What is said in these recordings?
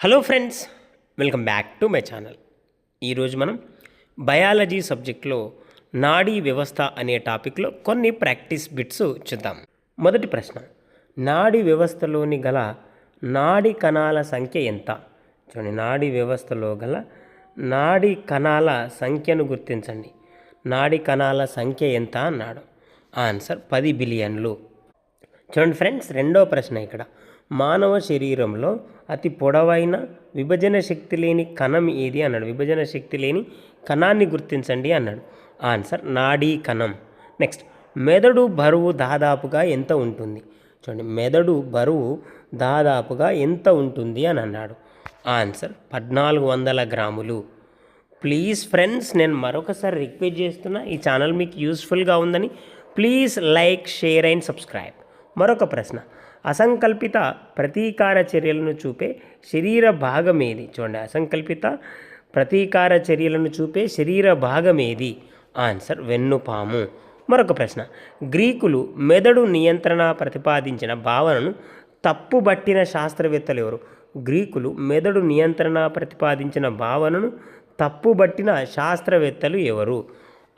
Hello friends welcome back to my channel. ఈరోజు మనం biology సబ్జెక్ట్లో నాడీ వ్యవస్థ అనే టాపిక్లో కొన్ని ప్రాక్టీస్ బిట్స్ చూద్దాం. మొదటి ప్రశ్న నాడీ వ్యవస్థలోని గల నాడీ కణాల సంఖ్య ఎంత? చూడండి నాడీ వ్యవస్థలో గల నాడీ కణాల సంఖ్యను గుర్తించండి. నాడీ కణాల సంఖ్య ఎంత అన్నాడు? ఆన్సర్ పది బిలియన్లు. చూడండి ఫ్రెండ్స్ రెండో ప్రశ్న ఇక్కడ. మానవ శరీరంలో అతి పొడవైన విభజన శక్తి లేని కణం ఏది అన్నాడు. విభజన శక్తి లేని కణాన్ని గుర్తించండి అన్నాడు. ఆన్సర్ నాడీ కణం. నెక్స్ట్ మెదడు బరువు దాదాపుగా ఎంత ఉంటుంది? చూడండి మెదడు బరువు దాదాపుగా ఎంత ఉంటుంది అని అన్నాడు. ఆన్సర్ పద్నాలుగు వందల గ్రాములు. ప్లీజ్ ఫ్రెండ్స్ నేను మరొకసారి రిక్వెస్ట్ చేస్తున్నా ఈ ఛానల్ మీకు యూస్ఫుల్గా ఉందని please like share and subscribe. మరొక ప్రశ్న. అసంకల్పిత ప్రతీకార చర్యలను చూపే శరీర భాగమేది. చూడండి అసంకల్పిత ప్రతీకార చర్యలను చూపే శరీర భాగమేది? ఆన్సర్ వెన్నుపాము. మరొక ప్రశ్న. గ్రీకులు మెదడు నియంత్రణ ప్రతిపాదించిన భావనను తప్పుబట్టిన శాస్త్రవేత్తలు ఎవరు? గ్రీకులు మెదడు నియంత్రణ ప్రతిపాదించిన భావనను తప్పుబట్టిన శాస్త్రవేత్తలు ఎవరు?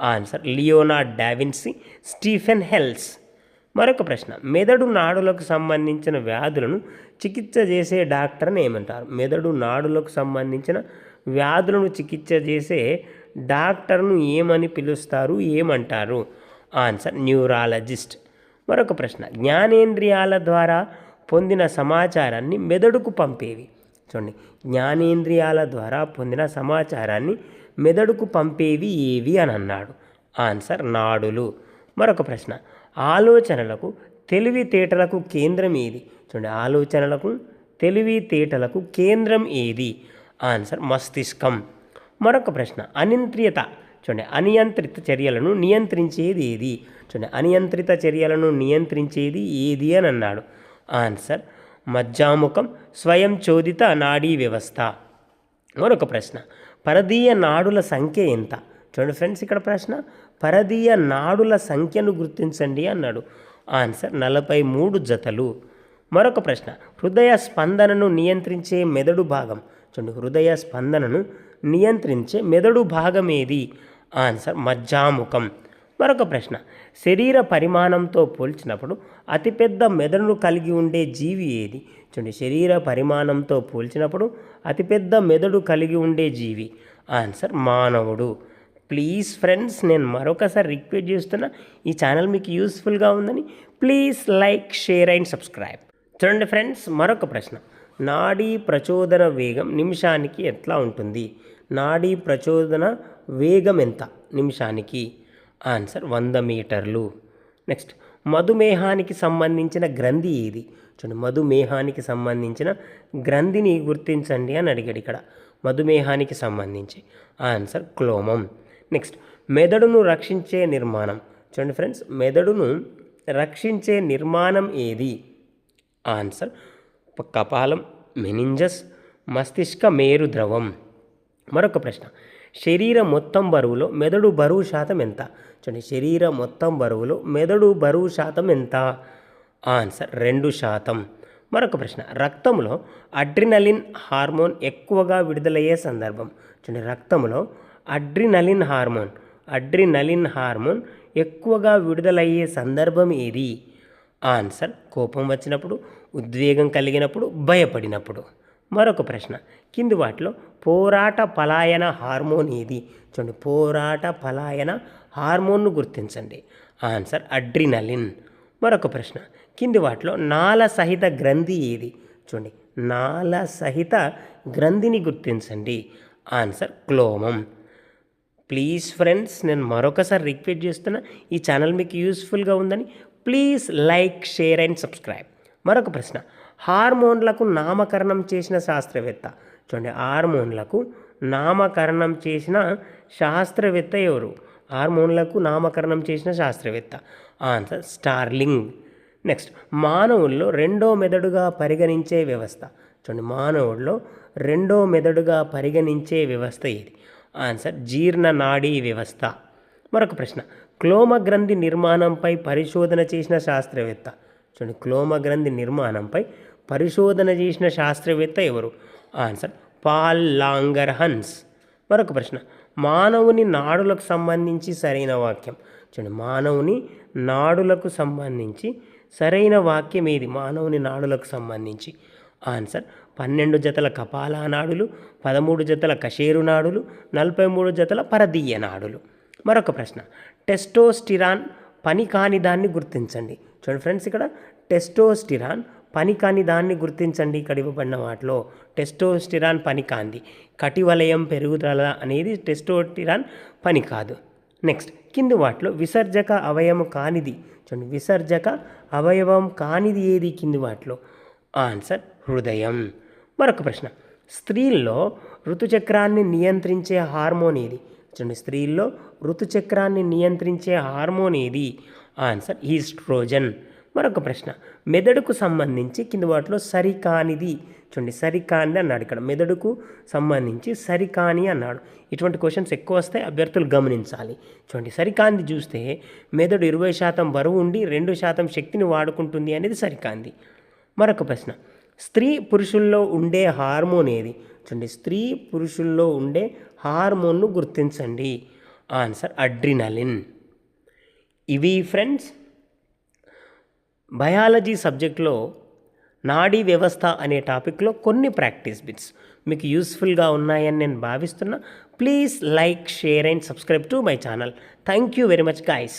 Answer Leona da Vinci Stephen Hales. మరొక ప్రశ్న. మెదడు నాడులకు సంబంధించిన వ్యాధులను చికిత్స చేసే డాక్టర్ని ఏమంటారు? మెదడు నాడులకు సంబంధించిన వ్యాధులను చికిత్స చేసే డాక్టర్ను ఏమని పిలుస్తారు? ఏమంటారు? Answer neurologist. మరొక ప్రశ్న. జ్ఞానేంద్రియాల ద్వారా పొందిన సమాచారాన్ని మెదడుకు పంపేవి. చూడండి. జ్ఞానేంద్రియాల ద్వారా పొందిన సమాచారాన్ని మెదడుకు పంపేవి ఏవి అని అన్నాడు. ఆన్సర్ నాడులు. మరొక ప్రశ్న. ఆలోచనలకు తెలివితేటలకు కేంద్రం ఏది? చూడండి ఆలోచనలకు తెలివితేటలకు కేంద్రం ఏది? ఆన్సర్ మస్తిష్కం. మరొక ప్రశ్న అనియంత్రిత. చూడండి అనియంత్రిత చర్యలను నియంత్రించేది ఏది? చూడండి అనియంత్రిత చర్యలను నియంత్రించేది ఏది అని అన్నాడు. ఆన్సర్ మజ్జాముఖం స్వయం చోదిత నాడీ వ్యవస్థ. మరొక ప్రశ్న పరదీయ నాడుల సంఖ్య ఎంత? చూడండి ఫ్రెండ్స్ ఇక్కడ ప్రశ్న పరదీయ నాడుల సంఖ్యను గుర్తించండి అన్నాడు. ఆన్సర్ నలభై మూడు జతలు. మరొక ప్రశ్న హృదయ స్పందనను నియంత్రించే మెదడు భాగం చూడండి హృదయ స్పందనను నియంత్రించే మెదడు భాగం ఏది? ఆన్సర్ మజ్జాముఖం. మరొక ప్రశ్న శరీర పరిమాణంతో పోల్చినప్పుడు అతిపెద్ద మెదడును కలిగి ఉండే జీవి ఏది? చూడండి శరీర పరిమాణంతో పోల్చినప్పుడు అతిపెద్ద మెదడు కలిగి ఉండే జీవి. ఆన్సర్ మానవుడు. ప్లీజ్ ఫ్రెండ్స్ నేను మరొకసారి రిక్వెస్ట్ చేస్తున్నా ఈ ఛానల్ మీకు యూస్ఫుల్గా ఉందని please like share and subscribe. చూడండి ఫ్రెండ్స్ మరొక ప్రశ్న. నాడీ ప్రచోదన వేగం నిమిషానికి ఎట్లా ఉంటుంది? నాడీ ప్రచోదన వేగం ఎంత నిమిషానికి? ఆన్సర్ వంద మీటర్లు. నెక్స్ట్ మధుమేహానికి సంబంధించిన గ్రంథి ఏది? చూడండి మధుమేహానికి సంబంధించిన గ్రంథిని గుర్తించండి అని అడిగాడు ఇక్కడ. మధుమేహానికి సంబంధించి. ఆన్సర్ క్లోమం. నెక్స్ట్ మెదడును రక్షించే నిర్మాణం. చూడండి ఫ్రెండ్స్ మెదడును రక్షించే నిర్మాణం ఏది? ఆన్సర్ కపాలం మెనింజస్ మస్తిష్క మేరు ద్రవం. మరొక ప్రశ్న శరీరం మొత్తం బరువులో మెదడు బరువు శాతం ఎంత? చూడండి శరీరం మొత్తం బరువులో మెదడు బరువు శాతం ఎంత? ఆన్సర్ రెండు శాతం. మరొక ప్రశ్న రక్తంలో అడ్రినలిన్ హార్మోన్ ఎక్కువగా విడుదలయ్యే సందర్భం. చూడండి రక్తంలో అడ్రినలిన్ హార్మోన్. అడ్రినలిన్ హార్మోన్ ఎక్కువగా విడుదలయ్యే సందర్భం ఏది? ఆన్సర్ కోపం వచ్చినప్పుడు ఉద్వేగం కలిగినప్పుడు భయపడినప్పుడు. మరొక ప్రశ్న. కింది వాటిలో పోరాట పలాయన హార్మోన్ ఏది? చూడండి పోరాట పలాయన హార్మోన్ను గుర్తించండి. Answer adrenaline. మరొక ప్రశ్న. కింది వాటిలో నాల సహిత గ్రంథి ఏది? చూడండి నాల సహిత గ్రంథిని గుర్తించండి. ఆన్సర్ క్లోమం. ప్లీజ్ ఫ్రెండ్స్ నేను మరొకసారి రిక్వెస్ట్ చేస్తున్నా ఈ ఛానల్ మీకు యూస్ఫుల్గా ఉందని please like share and subscribe మరొక ప్రశ్న హార్మోన్లకు నామకరణం చేసిన శాస్త్రవేత్త చూడండి హార్మోన్లకు నామకరణం చేసిన శాస్త్రవేత్త ఎవరు? హార్మోన్లకు నామకరణం చేసిన శాస్త్రవేత్త. ఆన్సర్ స్టార్లింగ్ నెక్స్ట్ మానవుల్లో రెండో మెదడుగా పరిగణించే వ్యవస్థ. చూడండి మానవుల్లో రెండో మెదడుగా పరిగణించే వ్యవస్థ ఇది ఆన్సర్ జీర్ణ నాడీ వ్యవస్థ. మరొక ప్రశ్న. క్లోమ గ్రంథి నిర్మాణంపై పరిశోధన చేసిన శాస్త్రవేత్త. చూడండి క్లోమ గ్రంథి నిర్మాణంపై పరిశోధన చేసిన శాస్త్రవేత్త ఎవరు? ఆన్సర్ పాల్ లాంగర్ హన్స్ మరొక ప్రశ్న. మానవుని నాడులకు సంబంధించి సరైన వాక్యం. చూడండి మానవుని నాడులకు సంబంధించి సరైన వాక్యం ఏది? మానవుని నాడులకు సంబంధించి. ఆన్సర్. పన్నెండు జతల కపాలా నాడులు పదమూడు జతల కషేరు నాడులు నలభై మూడు జతల పరదీయ నాడులు. మరొక ప్రశ్న. టెస్టోస్టిరాన్ పని కాని దాన్ని గుర్తించండి. చూడండి ఫ్రెండ్స్ ఇక్కడ టెస్టోస్టిరాన్ పని కాని దాన్ని గుర్తించండి ఇక్కడ ఇవ్వబడిన వాటిలో. టెస్టోస్టిరాన్ పని కాంది. కటివలయం పెరుగుదల అనేది టెస్టోస్టిరాన్ పని కాదు. నెక్స్ట్. కింది వాటిలో విసర్జక అవయవం కానిది. చూడండి విసర్జక అవయవం కానిది ఏది కింది వాటిలో? ఆన్సర్ హృదయం. మరొక ప్రశ్న. స్త్రీల్లో ఋతుచక్రాన్ని నియంత్రించే హార్మోన్ ఏది? చూడండి స్త్రీల్లో ఋతుచక్రాన్ని నియంత్రించే హార్మోన్ ఏది? Answer oestrogen. మరొక ప్రశ్న. మెదడుకు సంబంధించి కింద వాటిలో సరికానిది. చూడండి సరికాని అన్నాడు ఇక్కడ. మెదడుకు సంబంధించి సరికాని అన్నాడు. ఇటువంటి క్వశ్చన్స్ ఎక్కువ వస్తాయి అభ్యర్థులు గమనించాలి. చూడండి సరికాంది చూస్తే మెదడు ఇరవై శాతం బరువు ఉండి రెండు శాతం శక్తిని వాడుకుంటుంది అనేది సరికాంది మరొక ప్రశ్న. స్త్రీ పురుషుల్లో ఉండే హార్మోన్ ఏది? చూడండి స్త్రీ పురుషుల్లో ఉండే హార్మోన్ను గుర్తించండి. Answer adrenaline. ఇవి ఫ్రెండ్స్ బయాలజీ సబ్జెక్ట్లో నాడీ వ్యవస్థ అనే టాపిక్లో కొన్ని ప్రాక్టీస్ బిట్స్ మీకు యూస్ఫుల్గా ఉన్నాయని నేను భావిస్తున్నా. Please like share and subscribe to my channel. Thank you very much guys.